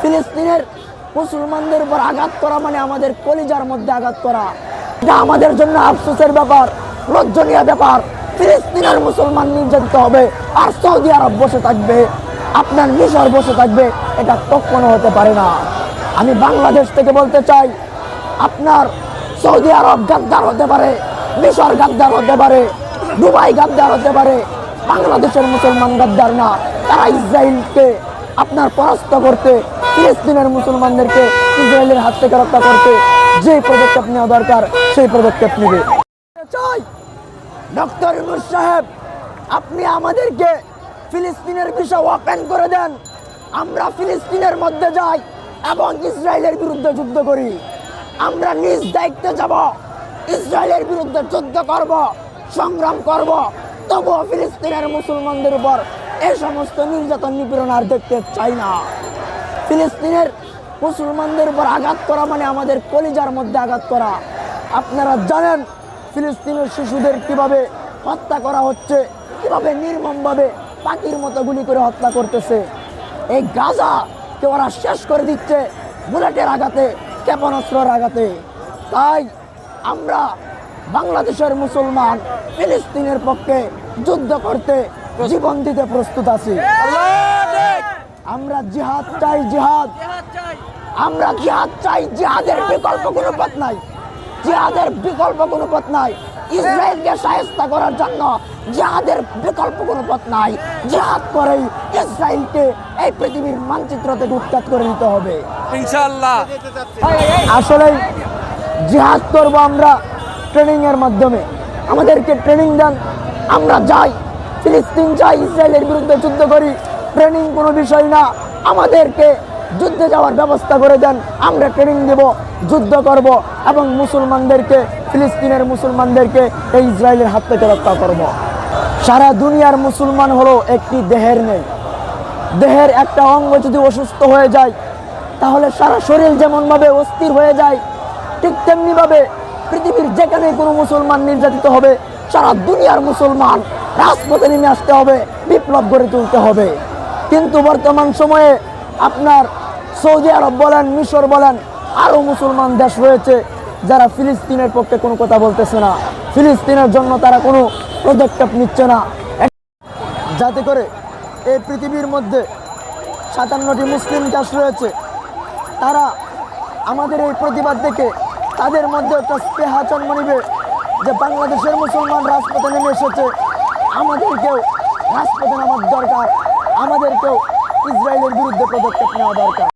ফিলিস্তিনের মুসলমানদের উপর আঘাত করা মানে আমাদের কলিজার মধ্যে আঘাত করা। এটা আমাদের জন্য আফসোসের ব্যাপার, লজ্জনীয় ব্যাপার। ফিলিস্তিনের মুসলমান নির্যাতিত হবে আর সৌদি আরব বসে থাকবে, আপনার মিশর বসে থাকবে, এটা কখনো হতে পারে না। আমি বাংলাদেশ থেকে বলতে চাই, আপনার সৌদি আরব গাদ্দার হতে পারে, মিশর গাদ্দার হতে পারে, দুবাই গাদ্দার হতে পারে, বাংলাদেশের মুসলমান গাদ্দার না। তারা ইসরায়েলকে আপনার পরাস্ত করতে ফিলিস্তিনের মুসলমানদেরকে ইসরায়েলের হাত থেকে রক্ষা করতে যে পদক্ষেপ নেওয়া দরকার, সেই পদক্ষেপ নেবে। ডক্টর সাহেব, আপনি আমাদেরকে ফিলিস্তিনের বিষয় ওপেন করে দেন। আমরা ফিলিস্তিনের মধ্যে যাই এবং ইসরায়েলের বিরুদ্ধে যুদ্ধ করি। আমরা নিজ দায়িত্বে যাব, ইসরায়েলের বিরুদ্ধে যুদ্ধ করব, সংগ্রাম করব। তবুও ফিলিস্তিনের মুসলমানদের উপর এই সমস্ত নির্যাতন নিপীড়ন আর দেখতে চাই না। ফিলিস্তিনের মুসলমানদের উপর আঘাত করা মানে আমাদের কলিজার মধ্যে আঘাত করা। আপনারা জানেন ফিলিস্তিনের শিশুদের কীভাবে হত্যা করা হচ্ছে, কীভাবে নির্মমভাবে পাখির মতো গুলি করে হত্যা করতেছে। এই গাজা কে ওরা শেষ করে দিচ্ছে বুলেটের আঘাতে, ক্ষেপণাস্ত্রের আঘাতে। তাই আমরা বাংলাদেশের মুসলমান ফিলিস্তিনের পক্ষে যুদ্ধ করতে জীবন দিতে প্রস্তুত আছি। আমরা জিহাদ চাই জিহাদ। আমরা জিহাদ চাই জিহাদের বিকল্প কোনো পথ নাই। জিহাদের বিকল্প কোনো পথ নাই। ইসরায়েলকে সাহেস্তা করার জন্য জিহাদের বিকল্প কোনো পথ নাই। জিহাদ করেই ইসরায়েলকে এই পৃথিবীর মানচিত্র থেকে উৎখাত করে নিতে হবে। ইনশাআল্লাহ। আসলে জিহাদ করব আমরা ট্রেনিং এর মাধ্যমে। আমাদেরকে ট্রেনিং দেন আমরা যাই। ফিলিস্তিন যাই ইসরায়েলের বিরুদ্ধে যুদ্ধ করি। ট্রেনিং কোনো বিষয় না। আমাদেরকে যুদ্ধে যাওয়ার ব্যবস্থা করে দেন। আমরা ট্রেনিং দেব, যুদ্ধ করব এবং মুসলমানদেরকে, ফিলিস্তিনের মুসলমানদেরকে এই ইসরায়েলের হাত থেকে রক্ষা করব। সারা দুনিয়ার মুসলমান হলো একটি দেহের নেই দেহের একটা অঙ্গ যদি অসুস্থ হয়ে যায়, তাহলে সারা শরীর যেমনভাবে অস্থির হয়ে যায়, ঠিক তেমনিভাবে পৃথিবীর যেখানে কোনো মুসলমান নির্যাতিত হবে, সারা দুনিয়ার মুসলমান রাজপথে নেমে আসতে হবে, বিপ্লব গড়ে তুলতে হবে। কিন্তু বর্তমান সময়ে আপনার সৌদি আরব বলেন, মিশর বলেন আরও মুসলমান দেশ রয়েছে যারা ফিলিস্তিনের পক্ষে কোনো কথা বলতেছে না। ফিলিস্তিনের জন্য তারা কোনো পদক্ষেপ নিচ্ছে না। যাতে করে এই পৃথিবীর মধ্যে সাতান্নটি মুসলিম দেশ রয়েছে, তারা আমাদের এই প্রতিবাদ দেখে তাদের মধ্যে একটা স্পেহা জন্ম নিবে যে বাংলাদেশের মুসলমান রাজপথে নেমে এসেছে। আমাদেরকেও রাজপথে নামার দরকার। আমাদেরকেও ইসরায়েলের বিরুদ্ধে পদক্ষেপ নেওয়া দরকার।